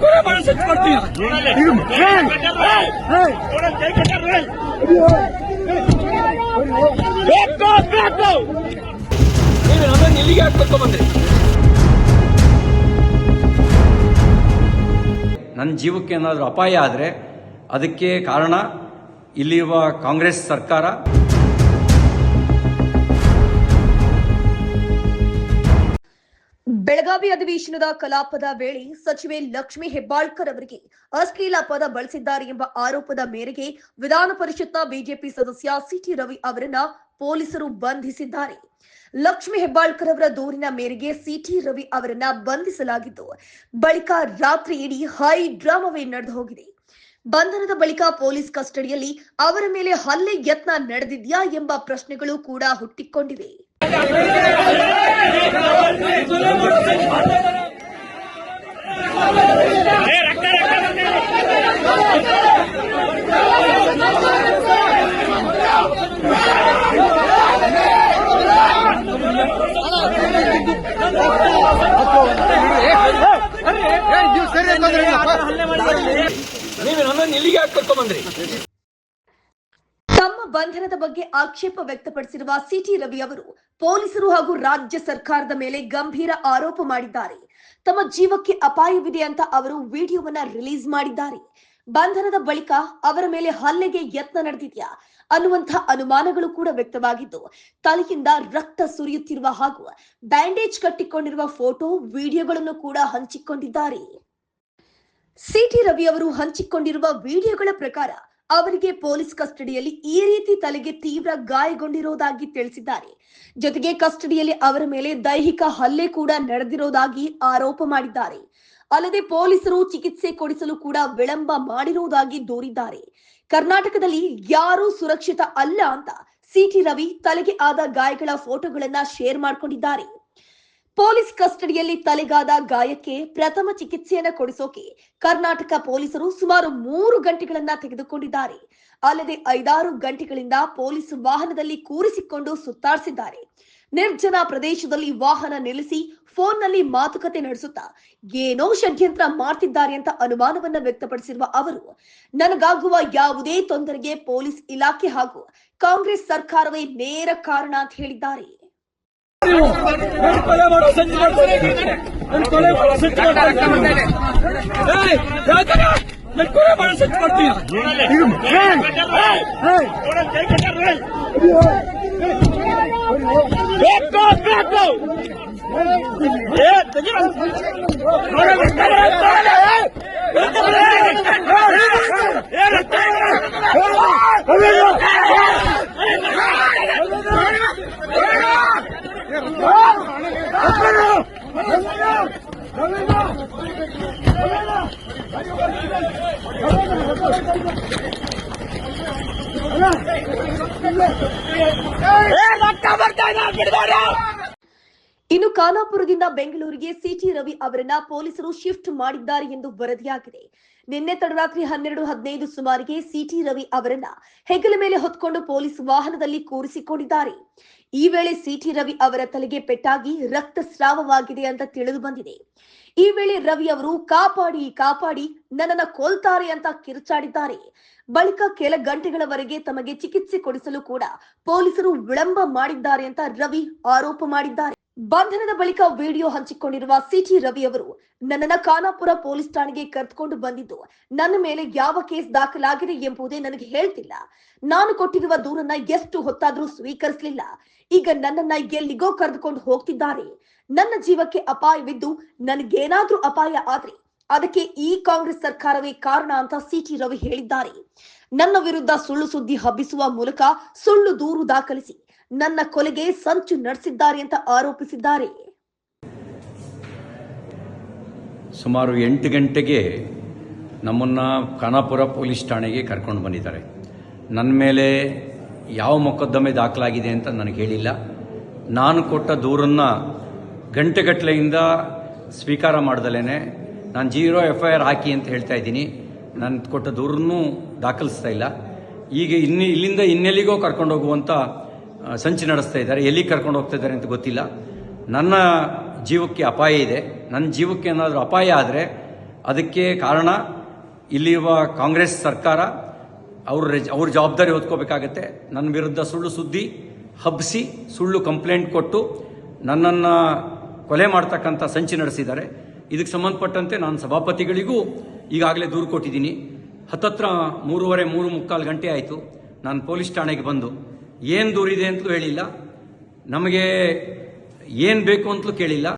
ಕೊಲೆ ಮಾಡಿ ಸೆಟ್ ಬೇಕು ನೀವು ಅದನ್ನ ಇಲ್ಲಿಗೆ ಹಾಕ್ಬೇಕು ಬಂದ್ರಿ ನನ್ನ ಜೀವಕ್ಕೆ ಏನಾದರೂ ಅಪಾಯ ಆದರೆ ಅದಕ್ಕೆ ಕಾರಣ ಇಲ್ಲಿರುವ ಕಾಂಗ್ರೆಸ್ ಸರ್ಕಾರ. ಬೆಳಗಾವಿ ಅಧಿವೇಶನದ ಕಲಾಪದ ವೇಳೆ ಸಚಿವೆ ಲಕ್ಷ್ಮಿ ಹೆಬ್ಬಾಳ್ಕರ್ ಅವರಿಗೆ ಅಶ್ಲೀಲ ಪದ ಬಳಸಿದ್ದಾರೆ ಎಂಬ ಆರೋಪದ ಮೇರೆಗೆ ವಿಧಾನ ಪರಿಷತ್ನ ಬಿಜೆಪಿ ಸದಸ್ಯ ಸಿಟಿ ರವಿ ಅವರನ್ನ ಪೊಲೀಸರು ಬಂಧಿಸಿದ್ದಾರೆ. ಲಕ್ಷ್ಮಿ ಹೆಬ್ಬಾಳ್ಕರ್ ಅವರ ದೂರಿನ ಮೇರೆಗೆ ಸಿಟಿ ರವಿ ಅವರನ್ನ ಬಂಧಿಸಲಾಗಿದ್ದು, ಬಳಿಕ ರಾತ್ರಿ ಇಡೀ ಹೈ ಡ್ರಾಮವೇ ನಡೆದು ಹೋಗಿದೆ. ಬಂಧನದ ಬಳಿಕ ಪೊಲೀಸ್ ಕಸ್ಟಡಿಯಲ್ಲಿ ಅವರ ಮೇಲೆ ಹಲ್ಲೆ ಯತ್ನ ನಡೆದಿದ್ಯಾ ಎಂಬ ಪ್ರಶ್ನೆಗಳು ಕೂಡ ಹುಟ್ಟಿಕೊಂಡಿವೆ. ನೀವು ನನ್ನನ್ನು ಇಲ್ಲಿಗೆ ಹಾಕ್ಬೇಕು ಬಂದ್ರಿ. ತಮ್ಮ ಬಂಧನದ ಬಗ್ಗೆ ಆಕ್ಷೇಪ ವ್ಯಕ್ತಪಡಿಸಿರುವ ಸಿಟಿ ರವಿ ಅವರು ಪೊಲೀಸರು ಹಾಗೂ ರಾಜ್ಯ ಸರ್ಕಾರದ ಮೇಲೆ ಗಂಭೀರ ಆರೋಪ ಮಾಡಿದ್ದಾರೆ. ತಮ್ಮ ಜೀವಕ್ಕೆ ಅಪಾಯವಿದೆ ಅಂತ ಅವರು ವಿಡಿಯೋವನ್ನ ರಿಲೀಸ್ ಮಾಡಿದ್ದಾರೆ. ಬಂಧನದ ಬಳಿಕ ಅವರ ಮೇಲೆ ಹಲ್ಲೆಗೆ ಯತ್ನ ನಡೆದಿದೆಯಾ ಅನ್ನುವಂತಹ ಅನುಮಾನಗಳು ಕೂಡ ವ್ಯಕ್ತವಾಗಿದ್ದು, ತಲೆಯಿಂದ ರಕ್ತ ಸುರಿಯುತ್ತಿರುವ ಹಾಗೂ ಬ್ಯಾಂಡೇಜ್ ಕಟ್ಟಿಕೊಂಡಿರುವ ಫೋಟೋ, ವಿಡಿಯೋಗಳನ್ನು ಕೂಡ ಹಂಚಿಕೊಂಡಿದ್ದಾರೆ. ಸಿಟಿ ರವಿ ಅವರು ಹಂಚಿಕೊಂಡಿರುವ ವಿಡಿಯೋಗಳ ಪ್ರಕಾರ ಅವರಿಗೆ ಪೊಲೀಸ್ ಕಸ್ಟಡಿಯಲ್ಲಿ ಈ ರೀತಿ ತಲೆಗೆ ತೀವ್ರ ಗಾಯಗೊಂಡಿರುವುದಾಗಿ ತಿಳಿಸಿದ್ದಾರೆ. ಜೊತೆಗೆ ಕಸ್ಟಡಿಯಲ್ಲಿ ಅವರ ಮೇಲೆ ದೈಹಿಕ ಹಲ್ಲೆ ಕೂಡ ನಡೆದಿರೋದಾಗಿ ಆರೋಪ ಮಾಡಿದ್ದಾರೆ. ಅಲ್ಲದೆ ಪೊಲೀಸರು ಚಿಕಿತ್ಸೆ ಕೊಡಿಸಲು ಕೂಡ ವಿಳಂಬ ಮಾಡಿರುವುದಾಗಿ ದೂರಿದ್ದಾರೆ. ಕರ್ನಾಟಕದಲ್ಲಿ ಯಾರೂ ಸುರಕ್ಷಿತ ಅಲ್ಲ ಅಂತ ಸಿಟಿ ರವಿ ತಲೆಗೆ ಆದ ಗಾಯಗಳ ಫೋಟೋಗಳನ್ನ ಶೇರ್ ಮಾಡಿಕೊಂಡಿದ್ದಾರೆ. ಪೊಲೀಸ್ ಕಸ್ಟಡಿಯಲ್ಲಿ ತಲೆಗಾದ ಗಾಯಕ್ಕೆ ಪ್ರಥಮ ಚಿಕಿತ್ಸೆಯನ್ನ ಕೊಡಿಸೋಕೆ ಕರ್ನಾಟಕ ಪೊಲೀಸರು ಸುಮಾರು ಮೂರು ಗಂಟೆಗಳನ್ನ ತೆಗೆದುಕೊಂಡಿದ್ದಾರೆ. ಅಲ್ಲದೆ ಐದಾರು ಗಂಟೆಗಳಿಂದ ಪೊಲೀಸ್ ವಾಹನದಲ್ಲಿ ಕೂರಿಸಿಕೊಂಡು ಸುತ್ತಾಡಿಸಿದ್ದಾರೆ. ನಿರ್ಜನ ಪ್ರದೇಶದಲ್ಲಿ ವಾಹನ ನಿಲ್ಲಿಸಿ ಫೋನ್ನಲ್ಲಿ ಮಾತುಕತೆ ನಡೆಸುತ್ತಾ ಏನೋ ಷಡ್ಯಂತ್ರ ಮಾಡ್ತಿದ್ದಾರೆ ಅಂತ ಅನುಮಾನವನ್ನ ವ್ಯಕ್ತಪಡಿಸಿರುವ ಅವರು, ನನಗಾಗುವ ಯಾವುದೇ ತೊಂದರೆಗೆ ಪೊಲೀಸ್ ಇಲಾಖೆ ಹಾಗೂ ಕಾಂಗ್ರೆಸ್ ಸರ್ಕಾರವೇ ನೇರ ಕಾರಣ ಅಂತ ಹೇಳಿದ್ದಾರೆ. ಕೊಲೆ ಮಾಡೋ ಸಂಚು ಮಾಡ್ತೀರಿ ನನ್ ಕೊಲೆ ಮಾಡೋ ಸಂಚು ಮಾಡ್ತೀರಿ ಏಯ್, ಯಾಕಣ್ಣ? ನನ್ ಕೊಲೆ ಮಾಡೋ ಸಂಚು ಮಾಡ್ತೀಯ ಬೇಕು ಬರ್ತಾ ಇದೆ ಬಿಡ್ಬೇಡಿ ಇನ್ನು ಖಾನಾಪುರದಿಂದ ಬೆಂಗಳೂರಿಗೆ ಸಿಟಿ ರವಿ ಅವರನ್ನ ಪೊಲೀಸರು ಶಿಫ್ಟ್ ಮಾಡಿದ್ದಾರೆ ಎಂದು ವರದಿಯಾಗಿದೆ. ನಿನ್ನೆ ತಡರಾತ್ರಿ ಹನ್ನೆರಡು ಹದಿನೈದು ಸುಮಾರಿಗೆ ಸಿಟಿ ರವಿ ಅವರನ್ನ ಹೆಗಲ ಮೇಲೆ ಹೊತ್ಕೊಂಡು ಪೊಲೀಸ್ ವಾಹನದಲ್ಲಿ ಕೂರಿಸಿಕೊಂಡಿದ್ದಾರೆ. ಈ ವೇಳೆ ಸಿಟಿ ರವಿ ಅವರ ತಲೆಗೆ ಪೆಟ್ಟಾಗಿ ರಕ್ತಸ್ರಾವವಾಗಿದೆ ಅಂತ ತಿಳಿದು ಬಂದಿದೆ. ಈ ವೇಳೆ ರವಿ ಅವರು, ಕಾಪಾಡಿ ಕಾಪಾಡಿ, ನನ್ನನ್ನ ಕೊಲ್ತಾರೆ ಅಂತ ಕಿರುಚಾಡಿದ್ದಾರೆ. ಬಳಿಕ ಕೆಲ ಗಂಟೆಗಳವರೆಗೆ ತಮಗೆ ಚಿಕಿತ್ಸೆ ಕೊಡಿಸಲು ಕೂಡ ಪೊಲೀಸರು ವಿಳಂಬ ಮಾಡಿದ್ದಾರೆ ಅಂತ ರವಿ ಆರೋಪ ಮಾಡಿದ್ದಾರೆ. ಬಂಧನದ ಬಳಿಕ ವಿಡಿಯೋ ಹಂಚಿಕೊಂಡಿರುವ ಸಿಟಿ ರವಿ ಅವರು, ನನ್ನನ್ನ ಖಾನಾಪುರ ಪೊಲೀಸ್ ಠಾಣೆಗೆ ಕರೆದುಕೊಂಡು ಬಂದಿದ್ದು, ನನ್ನ ಮೇಲೆ ಯಾವ ಕೇಸ್ ದಾಖಲಾಗಿದೆ ಎಂಬುದೇ ನನಗೆ ಹೇಳ್ತಿಲ್ಲ. ನಾನು ಕೊಟ್ಟಿರುವ ದೂರನ್ನ ಎಷ್ಟು ಹೊತ್ತಾದ್ರೂ ಸ್ವೀಕರಿಸಲಿಲ್ಲ. ಈಗ ನನ್ನನ್ನ ಎಲ್ಲಿಗೋ ಕರೆದುಕೊಂಡು ಹೋಗ್ತಿದ್ದಾರೆ. ನನ್ನ ಜೀವಕ್ಕೆ ಅಪಾಯವಿದ್ದು ನನಗೇನಾದ್ರೂ ಅಪಾಯ ಆದ್ರೆ ಅದಕ್ಕೆ ಈ ಕಾಂಗ್ರೆಸ್ ಸರ್ಕಾರವೇ ಕಾರಣ ಅಂತ ಸಿಟಿ ರವಿ ಹೇಳಿದ್ದಾರೆ. ನನ್ನ ವಿರುದ್ಧ ಸುಳ್ಳು ಸುದ್ದಿ ಹಬ್ಬಿಸುವ ಮೂಲಕ ಸುಳ್ಳು ದೂರು ದಾಖಲಿಸಿ ನನ್ನ ಕೊಲೆಗೆ ಸಂಚು ನಡೆಸಿದ್ದಾರೆ ಅಂತ ಆರೋಪಿಸಿದ್ದಾರೆ. ಸುಮಾರು ಎಂಟು ಗಂಟೆಗೆ ನಮ್ಮನ್ನು ಖಾನಾಪುರ ಪೊಲೀಸ್ ಠಾಣೆಗೆ ಕರ್ಕೊಂಡು ಬಂದಿದ್ದಾರೆ. ನನ್ನ ಮೇಲೆ ಯಾವ ಮೊಕದ್ದಮೆ ದಾಖಲಾಗಿದೆ ಅಂತ ನನಗೆ ಹೇಳಿಲ್ಲ. ನಾನು ಕೊಟ್ಟ ದೂರನ್ನು ಗಂಟೆಗಟ್ಟಲೆಯಿಂದ ಸ್ವೀಕಾರ ಮಾಡ್ದಲೇ ನಾನು ಜೀರೋ ಎಫ್ ಐ ಆರ್ ಹಾಕಿ ಅಂತ ಹೇಳ್ತಾ ಇದ್ದೀನಿ. ನಾನು ಕೊಟ್ಟ ದೂರನ್ನೂ ದಾಖಲಿಸ್ತಾ ಇಲ್ಲ. ಈಗ ಇನ್ನು ಇಲ್ಲಿಂದ ಇನ್ನೆಲ್ಲಿಗೋ ಕರ್ಕೊಂಡು ಆ, ಸಂಚು ನಡೆಸ್ತಾ ಇದ್ದಾರೆ. ಎಲ್ಲಿ ಕರ್ಕೊಂಡು ಹೋಗ್ತಾ ಇದ್ದಾರೆ ಅಂತ ಗೊತ್ತಿಲ್ಲ. ನನ್ನ ಜೀವಕ್ಕೆ ಅಪಾಯ ಇದೆ. ನನ್ನ ಜೀವಕ್ಕೆ ಏನಾದರೂ ಅಪಾಯ ಆದರೆ ಅದಕ್ಕೆ ಕಾರಣ ಇಲ್ಲಿರುವ ಕಾಂಗ್ರೆಸ್ ಸರ್ಕಾರ ಅವ್ರ ಅವ್ರ ಜವಾಬ್ದಾರಿ ಹೊತ್ಕೋಬೇಕಾಗತ್ತೆ. ನನ್ನ ವಿರುದ್ಧ ಸುಳ್ಳು ಸುದ್ದಿ ಹಬ್ಬಿಸಿ ಸುಳ್ಳು ಕಂಪ್ಲೇಂಟ್ ಕೊಟ್ಟು ನನ್ನನ್ನು ಕೊಲೆ ಮಾಡ್ತಕ್ಕಂಥ ಸಂಚು ನಡೆಸಿದ್ದಾರೆ. ಇದಕ್ಕೆ ಸಂಬಂಧಪಟ್ಟಂತೆ ನಾನು ಸಭಾಪತಿಗಳಿಗೂ ಈಗಾಗಲೇ ದೂರು ಕೊಟ್ಟಿದ್ದೀನಿ. ಹತ್ತತ್ರ ಮೂರುವರೆ, ಮೂರು ಮುಕ್ಕಾಲು ಗಂಟೆ ಆಯಿತು. ನಾನು ಪೊಲೀಸ್ ಠಾಣೆಗೆ ಬಂದು ಏನು ದೂರಿದೆ ಅಂತಲೂ ಹೇಳಿಲ್ಲ. ನಮಗೆ ಏನು ಬೇಕು ಅಂತಲೂ ಕೇಳಿಲ್ಲ.